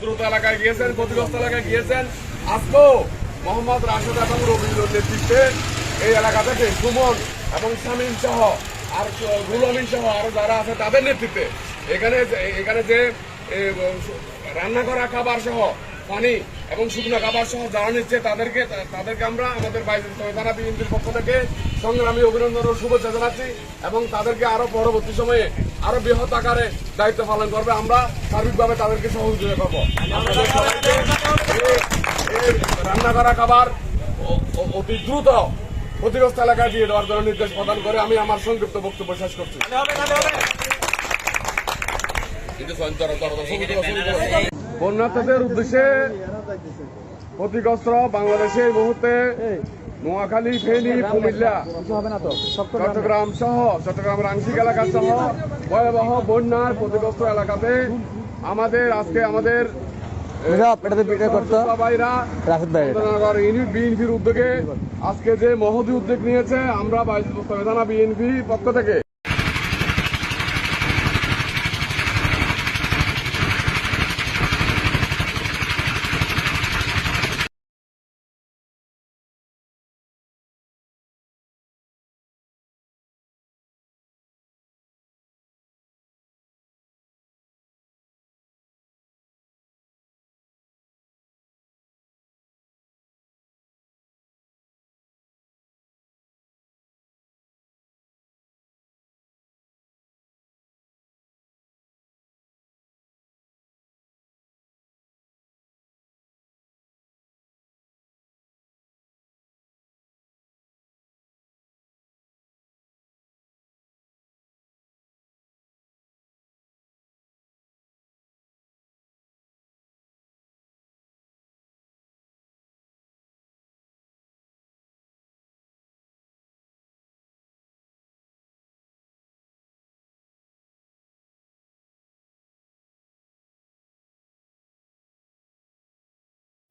দ্রুত এলাকায় গিয়েছেন, ক্ষতিগ্রস্ত এলাকায় গিয়েছেন। আজকেও মোহাম্মদ রাশেদ এবং রবিউলের নেতৃত্বে এই এলাকা থেকে সুমন এবং শামীম আর গুলমিন সহ যারা আছে তাদের নেতৃত্বে এখানে এখানে যে রান্না করা খাবার সহ পানি এবং শুকনো খাবার সহ যারা নিচ্ছে তাদেরকে তাদেরকে আমরা আমাদের বাইরে থানা বিএনপির পক্ষ থেকে সংগ্রামী অভিনন্দন ও শুভেচ্ছা জানাচ্ছি এবং তাদেরকে আরও পরবর্তী সময়ে আরও বৃহৎ আকারে দায়িত্ব পালন করবে। আমরা সার্বিকভাবে তাদেরকে সহযোগিতা করব। রান্না করা খাবার অতি দ্রুত ক্ষতিগ্রস্ত এলাকায় দিয়ে দেওয়ার জন্য নির্দেশ প্রদান করে আমি আমার সংক্ষিপ্ত বক্তব্য শেষ করছি। বন্যার্থীদের উদ্দেশ্যে ক্ষতিগ্রস্ত বাংলাদেশে এই মুহূর্তে নোয়াখালী ফেনী কুমিল্লা চট্টগ্রাম সহ চট্টগ্রামের আংশিক এলাকা সহ ভয়াবহ বন্যার ক্ষতিগ্রস্ত এলাকাতে আমাদের আজকে আমাদের বিএনপির উদ্যোগে আজকে যে মহতি উদ্যোগ নিয়েছে আমরা বাইশ থানা বিএনপি পক্ষ থেকে।